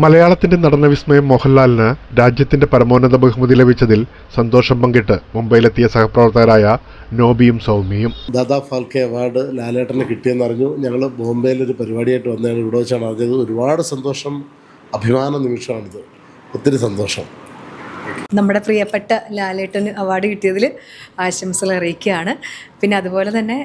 മലയാളത്തിന്റെ നടന്ന വിസ്മയം മോഹൻലാലിന് രാജ്യത്തിന്റെ പരമോന്നത ബഹുമതി ലഭിച്ചതിൽ സന്തോഷം പങ്കിട്ട് മുംബൈയിലെത്തിയ സഹപ്രവർത്തകരായ നോബിയും സൗമ്യയും. ദാദാ ഫാൽക്കെ അവാർഡ് ലാലേട്ടന് കിട്ടിയെന്ന് അറിഞ്ഞു. ഞങ്ങൾ ബോംബെയിലൊരു പരിപാടിയായിട്ട് വന്നതാണ്. ഇവിടെ വെച്ചാണ് അറിഞ്ഞത് ഒരുപാട് സന്തോഷം അഭിമാന നിമിഷമാണിത്. ഒത്തിരി സന്തോഷം. നമ്മുടെ പ്രിയപ്പെട്ട ലാലേട്ടന് അവാർഡ് കിട്ടിയതിൽ ആശംസകൾ അറിയിക്കുകയാണ്. പിന്നെ അതുപോലെ തന്നെ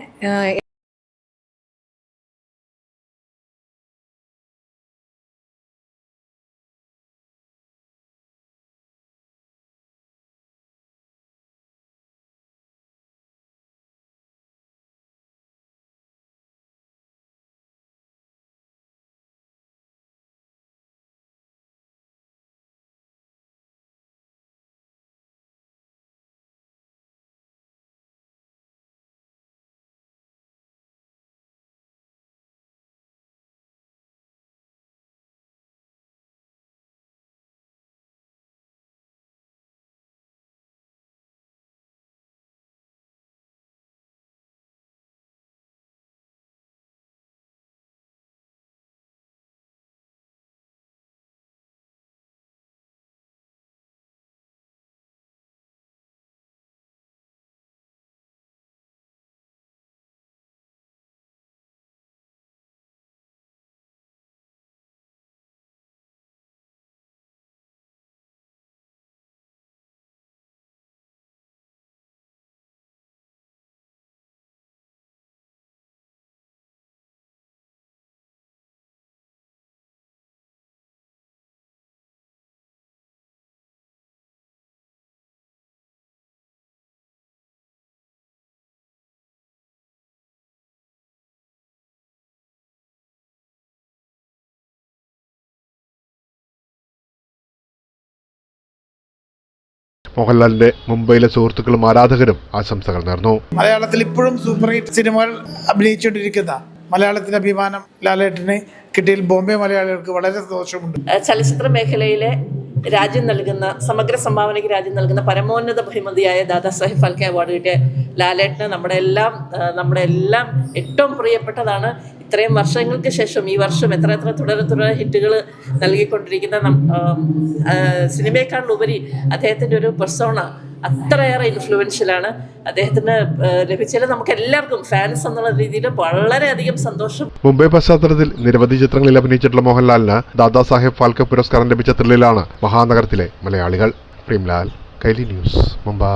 മോഹൻലാലിന്റെ മുംബൈയിലെ സുഹൃത്തുക്കളും ആരാധകരും ആശംസകൾ നേർന്നു. മലയാളത്തിൽ ഇപ്പോഴും സൂപ്പർ ഹിറ്റ് സിനിമകൾ അഭിനയിച്ചുകൊണ്ടിരിക്കുന്ന മലയാളത്തിന്റെ അഭിമാനം ലാലേട്ടിന് കിട്ടിയതിൽ ബോംബെ മലയാളികൾക്ക് വളരെ സന്തോഷമുണ്ട്. ചലച്ചിത്ര മേഖലയിലെ രാജ്യം നൽകുന്ന സമഗ്ര സംഭാവനയ്ക്ക് രാജ്യം നൽകുന്ന പരമോന്നത ബഹുമതിയായ ദാദാസാഹിബ് ഫാൽക്കെ അവാർഡ് കിട്ടിയ ലാലേട്ടന് നമ്മുടെ എല്ലാം നമ്മുടെ എല്ലാം ഏറ്റവും പ്രിയപ്പെട്ടതാണ് ഇത്രയും വർഷങ്ങൾക്ക് ശേഷം ഈ വർഷം എത്ര എത്ര തുടരെ തുടരെ ഹിറ്റുകൾ നൽകിക്കൊണ്ടിരിക്കുന്ന സിനിമയെക്കാളുപരി അദ്ദേഹത്തിന്റെ ഒരു പെർസോണ അത്രയേറെ ഇൻഫ്ലുവൻഷ്യലാണ് അദ്ദേഹത്തിന് ലഭിച്ചത് നമുക്ക് എല്ലാവർക്കും ഫാൻസ് എന്നുള്ള രീതിയിൽ വളരെയധികം സന്തോഷം. മുംബൈ പശ്ചാത്തലത്തിൽ നിരവധി ചിത്രങ്ങളിൽ അഭിനയിച്ചിട്ടുള്ള മോഹൻലാലിന് ദാദാസാഹേബ് ഫാൽക്കെ പുരസ്കാരം ലഭിച്ച ത്രില്ലിലാണ് മഹാനഗരത്തിലെ മലയാളികൾ. പ്രേംലാൽ കൈലി ന്യൂസ് മുംബൈ.